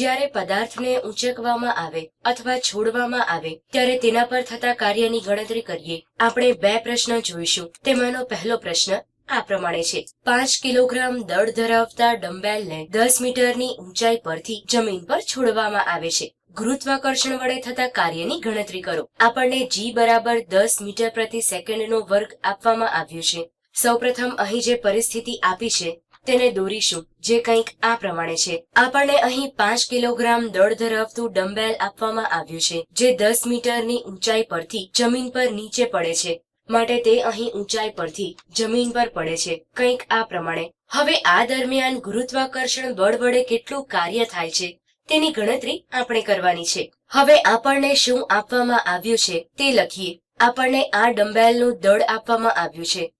જ્યારે પદાર્થને ઊંચકવામાં આવે અથવા છોડવામાં આવે, ત્યારે તેના પર થતા કાર્યની ગણતરી કરીએ. આપણે બે પ્રશ્ન જોઈશું. તેમાંનો પહેલો પ્રશ્ન આ પ્રમાણે છે. પાંચ કિલોગ્રામ દળ ધરાવતા ડમ્બેલને દસ મીટરની ઊંચાઈ પરથી જમીન પર છોડવામાં આવે છે. ગુરુત્વાકર્ષણ વડે થતા કાર્યની ગણતરી કરો. આપણને જી બરાબર દસ મીટર પ્રતિ સેકન્ડનો વર્ગ આપવામાં આવ્યો છે. સૌપ્રથમ અહીં જે પરિસ્થિતિ આપી છે તેને દોરીશું, જે કંઈક આ પ્રમાણે છે. આપણને અહીં પાંચ કિલોગ્રામ દળ ધરાવતું ડમ્બેલ આપવામાં આવ્યું છે, જે દસ મીટરની ઊંચાઈ પરથી જમીન પર નીચે પડે છે. માટે તે અહીં ઊંચાઈ પરથી જમીન પર પડે છે, કંઈક આ પ્રમાણે. હવે આ દરમિયાન ગુરુત્વાકર્ષણ બળ વડે કેટલું કાર્ય થાય છે, તેની ગણતરી આપણે કરવાની છે. હવે આપણને શું આપવામાં આવ્યું છે તે લખીએ. આપણને આ ડમ્બેલનું દળ આપવામાં આવ્યું છે.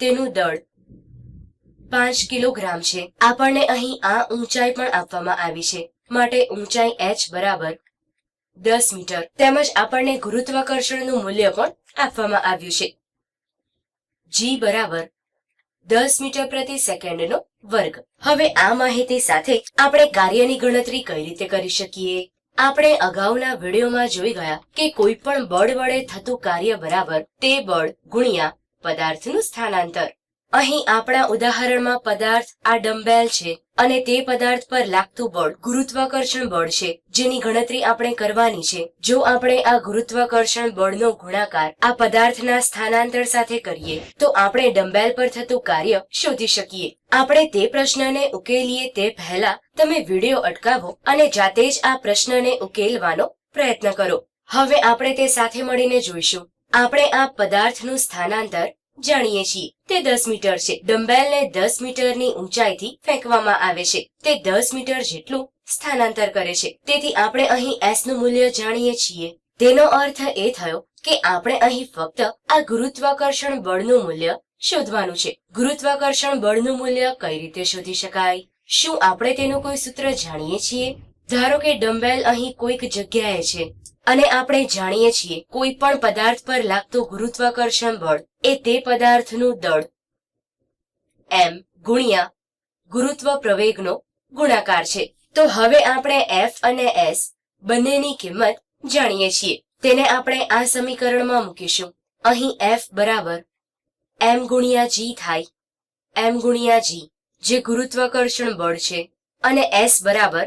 તેનું દળ પાંચ કિલોગ્રામ છે. આપણને અહીં આ ઊંચાઈ પણ આપવામાં આવી છે. માટે ઊંચાઈ એચ બરાબર દસ મીટર. તેમજ આપણને ગુરુત્વાકર્ષણનું મૂલ્ય પણ આપવામાં આવ્યું છે. જી બરાબર દસ મીટર પ્રતિ સેકન્ડનો વર્ગ. હવે આ માહિતી સાથે આપણે કાર્યની ગણતરી કઈ રીતે કરી શકીએ? આપણે અગાઉના વિડીયોમાં જોઈ ગયા કે કોઈ પણ બળ વડે થતું કાર્ય બરાબર તે બળ ગુણ્યા પદાર્થનું સ્થાનાંતર. અહીં આપણા ઉદાહરણમાં પદાર્થ આ ડમ્બેલ છે અને તે પદાર્થ પર લાગતું બળ ગુરુત્વાકર્ષણ બળ છે, જેની ગણતરી આપણે કરવાની છે. જો આપણે આ ગુરુત્વાકર્ષણ બળનો ગુણાકાર આ પદાર્થના સ્થાનાંતર સાથે કરીએ, તો આપણે ડમ્બેલ પર થતું કાર્ય શોધી શકીએ. આપણે તે પ્રશ્નને ઉકેલીએ તે પહેલા તમે વીડિયો અટકાવો અને જાતે જ આ પ્રશ્નને ઉકેલવાનો પ્રયત્ન કરો. હવે આપણે તે સાથે મળીને જોઈશું. આપણે આ પદાર્થનું સ્થાનાંતર જાણીએ છીએ. તે દસ મીટર છે. ડમ્બેલને દસ મીટરની ઊંચાઈથી ફેંકવામાં આવે છે. તે દસ મીટર જેટલું સ્થાનાંતર કરે છે. તેથી આપણે અહીં એસનું મૂલ્ય જાણીએ છીએ. તેનો અર્થ એ થયો કે આપણે અહીં ફક્ત આ ગુરુત્વાકર્ષણ બળનું મૂલ્ય શોધવાનું છે. ગુરુત્વાકર્ષણ બળનું મૂલ્ય કઈ રીતે શોધી શકાય? શું આપણે તેનું કોઈ સૂત્ર જાણીએ છીએ? ધારો કે ડમ્બેલ અહીં કોઈક જગ્યાએ છે. અને આપણે જાણીએ છીએ, કોઈ પણ પદાર્થ પર લાગતું ગુરુત્વાકર્ષણ બળ એ તે પદાર્થનું દળ. એમ ગુણ્યા ગુરુત્વ પ્રવેગનો ગુણાકાર છે. તો હવે આપણે એફ અને એસ બંનેની કિંમત જાણીએ છીએ. તેને આપણે આ સમીકરણમાં મૂકીશું. અહીં એફ બરાબર એમ ગુણ્યા જી થાય. એમ ગુણ્યા જી, જે ગુરુત્વાકર્ષણ બળ છે. અને એસ બરાબર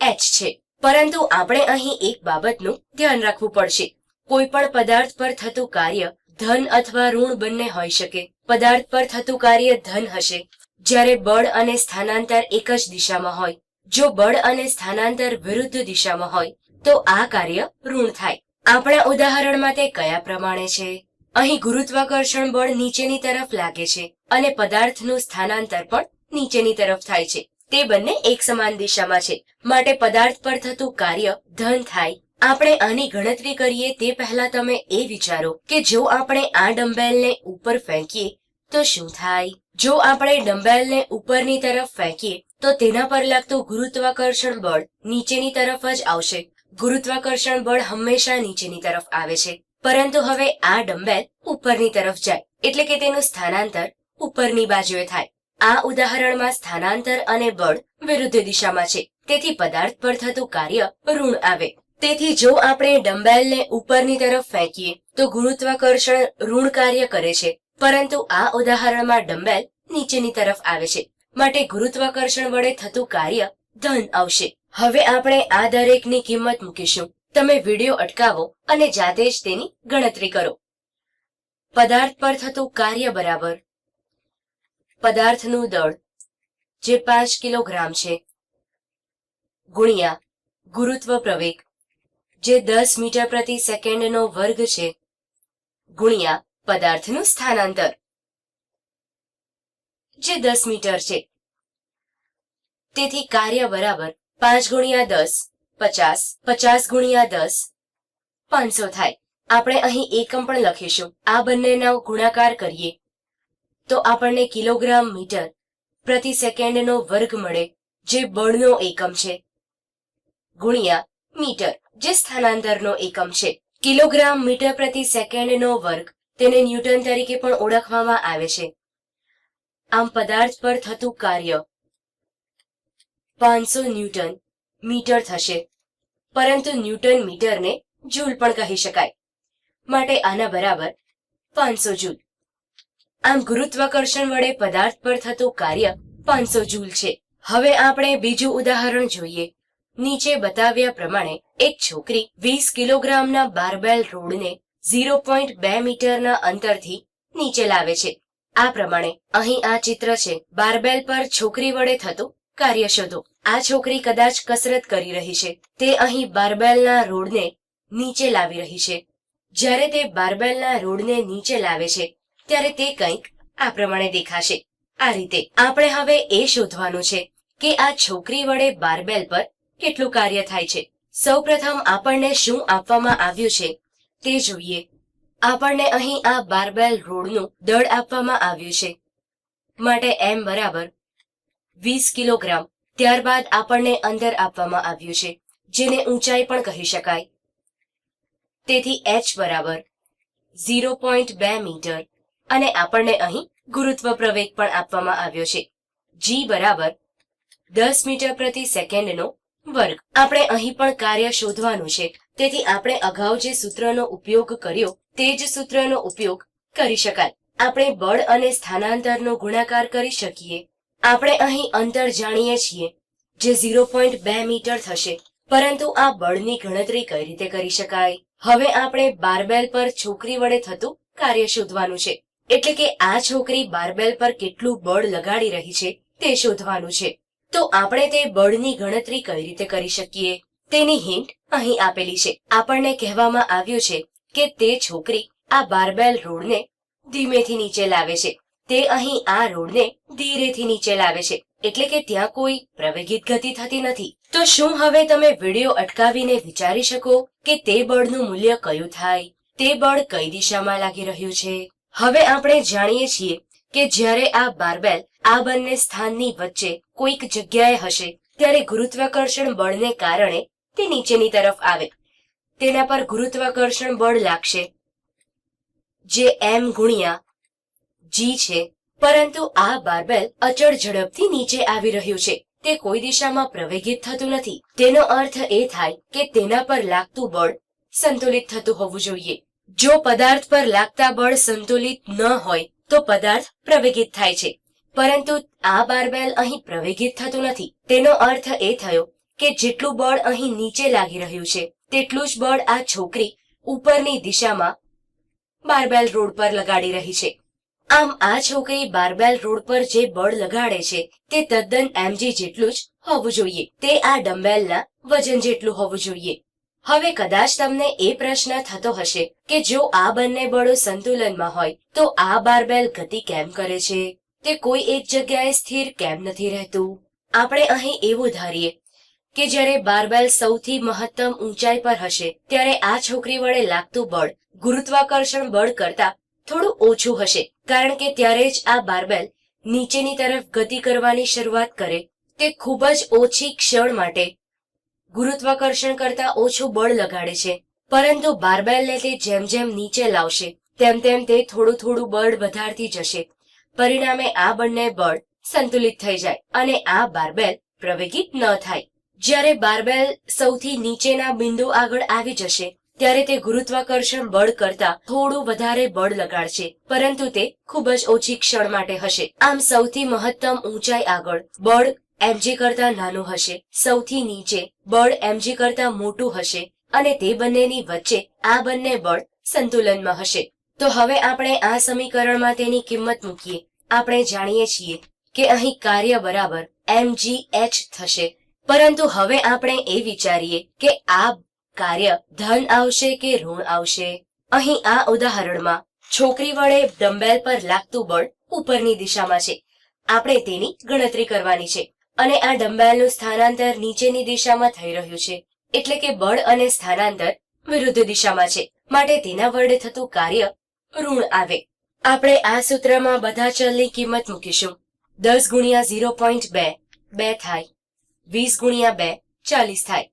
એચ છે. પરંતુ આપણે અહીં એક બાબતનું ધ્યાન રાખવું પડશે. કોઈ પણ પદાર્થ પર થતું કાર્ય ધન અથવા ઋણ બંને હોઈ શકે. પદાર્થ પર થતું કાર્ય ધન હશે, જ્યારે બળ અને સ્થાનાંતર એક જ દિશામાં હોય. જો બળ અને સ્થાનાંતર વિરુદ્ધ દિશામાં હોય, તો આ કાર્ય ઋણ થાય. આપણા ઉદાહરણમાં તે કયા પ્રમાણે છે? અહીં ગુરુત્વાકર્ષણ બળ નીચેની તરફ લાગે છે અને પદાર્થનું સ્થાનાંતર પણ નીચેની તરફ થાય છે. તે બંને એક સમાન દિશામાં છે. માટે પદાર્થ પર થતું કાર્ય ધન થાય. આપણે આની ગણતરી કરીએ તે પહેલા તમે એ વિચારો કે જો આપણે આ ડમ્બેલને ઉપર ફેંકીએ, તો શું થાય? જો આપણે ડમ્બેલને ઉપરની તરફ ફેંકીએ, તો તેના પર લાગતું ગુરુત્વાકર્ષણ બળ નીચેની તરફ જ આવશે. ગુરુત્વાકર્ષણ બળ હંમેશા નીચેની તરફ આવે છે. પરંતુ હવે આ ડમ્બેલ ઉપરની તરફ જાય. એટલે કે તેનું સ્થાનાંતર ઉપરની બાજુએ થાય. આ ઉદાહરણમાં સ્થાનાંતર અને બળ વિરુદ્ધ દિશામાં છે. તેથી પદાર્થ પર થતું કાર્ય ઋણ આવે. તેથી જો આપણે ડમ્બેલને ઉપરની તરફ ફેંકીએ, તો ગુરુત્વાકર્ષણ ઋણ કાર્ય કરે છે. પરંતુ આ ઉદાહરણમાં ડમ્બેલ નીચેની તરફ આવે છે. માટે ગુરુત્વાકર્ષણ વડે થતું કાર્ય ધન આવશે. હવે આપણે આ દરેકની કિંમત મૂકીશું. તમે વીડિયો અટકાવો અને જાતે જ તેની ગણતરી કરો. પદાર્થ પર થતું કાર્ય બરાબર પદાર્થનું દળ, જે પાંચ કિલોગ્રામ છે. ગુણ્યા, ગુરુત્વ પ્રવેગ, જે દસ મીટર પ્રતિ સેકન્ડનો વર્ગ છે. ગુણ્યા, પદાર્થનું સ્થાનાંતર, જે દસ મીટર છે. તેથી કાર્ય બરાબર પાંચ ગુણ્યા દસ, પચાસ પચાસ ગુણ્યા દસ, પાંચસો થાય. આપણે અહીં એકમ પણ લખીશું. આ બંનેના ગુણાકાર કરીએ. તો આપણને કિલોગ્રામ મીટર પ્રતિ સેકન્ડનો વર્ગ મળે, જે બળનો એકમ છે. ગુણ્યા મીટર, જે સ્થાનાંતરનો એકમ છે. કિલોગ્રામ મીટર પ્રતિ સેકન્ડનો વર્ગ તેને ન્યૂટન તરીકે પણ ઓળખવામાં આવે છે. આમ પદાર્થ પર થતું કાર્ય પાંચસો ન્યૂટન મીટર થશે. પરંતુ ન્યૂટન મીટરને જૂલ પણ કહી શકાય. માટે આના બરાબર પાંચસો જૂલ. આમ ગુરુત્વાકર્ષણ વડે પદાર્થ પર થતું કાર્ય પાંચસો જૂલ છે. હવે આપણે બીજું ઉદાહરણ જોઈએ. નીચે બતાવ્યા પ્રમાણે એક છોકરી વીસ કિલોગ્રામના બારબેલ રોડને ઝીરો પોઈન્ટ બે મીટરના અંતરથી નીચે લાવે છે. આ પ્રમાણે અહીં આ ચિત્ર છે. બારબેલ પર છોકરી વડે થતું કાર્ય શોધો. આ છોકરી કદાચ કસરત કરી રહી છે. તે અહીં બારબેલના રોડને નીચે લાવી રહી છે. જ્યારે તે બારબેલના રોડને નીચે લાવે છે ત્યારે તે કંઈક આ પ્રમાણે દેખાશે. આ રીતે આપણે હવે એ શોધવાનું છે કે આ છોકરી વડે બારબેલ પર કેટલું કાર્ય થાય છે. સૌપ્રથમ આપણને શું આપવામાં આવ્યું છે તે જોઈએ. આપણને અહીં આ બારબેલ રોડનું દળ આપવામાં આવ્યું છે. માટે એમ બરાબર વીસ કિલોગ્રામ. ત્યારબાદ આપણને અંદર આપવામાં આવ્યું છે, જેને ઊંચાઈ પણ કહી શકાય. તેથી એચ બરાબર ઝીરો પોઈન્ટ બે મીટર. અને આપણને અહીં ગુરુત્વ પ્રવેગ પણ આપવામાં આવ્યો છે. જી બરાબર દસ મીટર પ્રતિ સેકન્ડનો વર્ગ. આપણે અહીં પણ કાર્ય શોધવાનું છે. તેથી આપણે અગાઉ જે સૂત્રનો ઉપયોગ કર્યો, તે જ સૂત્રનો ઉપયોગ કરી શકાય. આપણે બળ અને સ્થાનાંતરનો ગુણાકાર કરી શકીએ. આપણે અહીં અંતર જાણીએ છીએ, જે ઝીરો પોઈન્ટ બે મીટર થશે. પરંતુ આ બળની ગણતરી કઈ રીતે કરી શકાય? હવે આપણે બારબેલ પર છોકરી વડે થતું કાર્ય શોધવાનું છે. એટલે કે આ છોકરી બારબેલ પર કેટલું બળ લગાડી રહી છે તે શોધવાનું છે. તો આપણે તે બળની ગણતરી કઈ રીતે કરી શકીએ? તેની હિન્ટ અહીં આપેલી છે. આપણને કહેવામાં આવ્યું છે કે તે છોકરી આ બારબેલ રોડને ધીમેથી નીચે લાવે છે. તે અહીં આ રોડને ધીરેથી નીચે લાવે છે. એટલે કે ત્યાં કોઈ પ્રવેગિત ગતિ થતી નથી. તો શું હવે તમે વીડિયો અટકાવીને વિચારી શકો કે તે બળનું મૂલ્ય કયું થાય? તે બળ કઈ દિશામાં લાગી રહ્યું છે? હવે આપણે જાણીએ છીએ કે જ્યારે આ બારબેલ આ બંને સ્થાનની વચ્ચે કોઈક જગ્યાએ હશે, ત્યારે ગુરુત્વાકર્ષણ બળને કારણે તે નીચેની તરફ આવે. તેના પર ગુરુત્વાકર્ષણ બળ લાગશે, જે એમ ગુણ્યા જી છે. પરંતુ આ બારબેલ અચળ ઝડપથી નીચે આવી રહ્યું છે. તે કોઈ દિશામાં પ્રવેગિત થતું નથી. તેનો અર્થ એ થાય કે તેના પર લાગતું બળ સંતુલિત થતું હોવું જોઈએ. જો પદાર્થ પર લાગતા બળ સંતુલિત ન હોય, તો પદાર્થ પ્રવેગિત થાય છે. પરંતુ આ બારબેલ અહીં પ્રવેગિત થતું નથી. તેનો અર્થ એ થયો કે જેટલું બળ અહીં નીચે લાગી રહ્યું છે, તેટલું જ બળ આ છોકરી ઉપરની દિશામાં બારબેલ રોડ પર લગાડી રહી છે. આમ આ છોકરી બારબેલ રોડ પર જે બળ લગાડે છે, તે તદ્દન એમજી જેટલું જ હોવું જોઈએ. તે આ ડમ્બેલના વજન જેટલું હોવું જોઈએ. હવે કદાચ તમને એ પ્રશ્ન થતો હશે કે જો આ બંને બળો સંતુલનમાં હોય, તો આ બારબેલ ગતિ કેમ કરે છે? તે કોઈ એક જગ્યાએ સ્થિર કેમ નથી રહેતું? આપણે અહીં એવું ધારીએ કે જ્યારે બારબેલ સૌથી મહત્તમ ઊંચાઈ પર હશે, ત્યારે આ છોકરી વડે લાગતું બળ, ગુરુત્વાકર્ષણ બળ કરતા થોડું ઓછું હશે, કારણ કે ત્યારે જ આ બારબેલ નીચેની તરફ ગતિ કરવાની શરૂઆત કરે તે ખૂબ જ ઓછી ક્ષણ માટે ગુરુત્વાકર્ષણ કરતા ઓછું બળ લગાડે છે, પરંતુ બારબેલને તે જેમ જેમ નીચે લાવશે, તેમ તેમ તે થોડું થોડું બળ વધારતી જશે. પરિણામે આ બંને બળ સંતુલિત થઈ જાય અને આ બારબેલ પ્રવેગિત ન થાય. જ્યારે બારબેલ સૌથી નીચેના બિંદુ આગળ આવી જશે, ત્યારે તે ગુરુત્વાકર્ષણ બળ કરતા થોડું વધારે બળ લગાડશે, પરંતુ તે ખૂબ જ ઓછી ક્ષણ માટે હશે. આમ સૌથી મહત્તમ ઊંચાઈ આગળ બળ એમજી કરતા નાનું હશે, સૌથી નીચે બળ એમજી કરતા મોટું હશે અને તે બંનેની વચ્ચે આ બંને બળ સંતુલનમાં હશે. તો હવે આપણે આ સમીકરણમાં તેની કિંમત મૂકીએ. આપણે જાણીએ છીએ કે અહીં કાર્ય બરાબર એમજી એચ થશે. પરંતુ હવે આપણે એ વિચારીએ કે આ કાર્ય ધન આવશે કે ઋણ આવશે? અહીં આ ઉદાહરણમાં છોકરી વડે ડમ્બેલ પર લાગતું બળ ઉપરની દિશામાં છે. આપણે તેની ગણતરી કરવાની છે. અને આ ડમ્બેલનું સ્થાનાંતર નીચેની દિશામાં થઈ રહ્યું છે. એટલે કે બળ અને સ્થાનાંતર વિરુદ્ધ દિશામાં છે. માટે તેના વડે થતું કાર્ય ઋણ આવે. આપણે આ સૂત્રમાં બધા ચલની કિંમત મૂકીશું. દસ ગુણ્યા ઝીરો પોઈન્ટ બે બે થાય. વીસ ગુણ્યા બે, ચાલીસ થાય.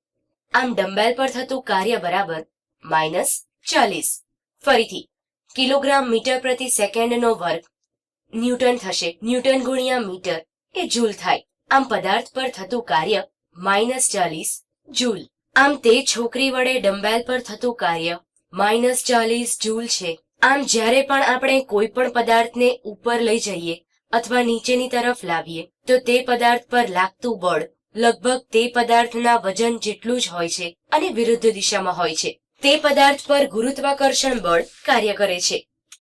આમ ડમ્બેલ પર થતું કાર્ય બરાબર માઇનસ ચાલીસ. ફરીથી, કિલોગ્રામ મીટર પ્રતિ સેકન્ડનો વર્ગ. ન્યૂટન થશે. ન્યૂટન ગુણ્યા મીટર એ જૂલ થાય. આમ પદાર્થ પર થતું કાર્ય માઇનસ ચાલીસ જૂલ. આમ તે છોકરી વડે ડમ્બેલ પર થતું કાર્ય માઇનસ ચાલીસ જૂલ છે. આમ જ્યારે પણ આપણે કોઈ પણ પદાર્થને ઉપર લઈ જઈએ અથવા નીચેની તરફ લાવીએ, તો તે પદાર્થ પર લાગતું બળ લગભગ તે પદાર્થના વજન જેટલું જ હોય છે અને વિરુદ્ધ દિશામાં હોય છે. તે પદાર્થ પર ગુરુત્વાકર્ષણ બળ કાર્ય કરે છે.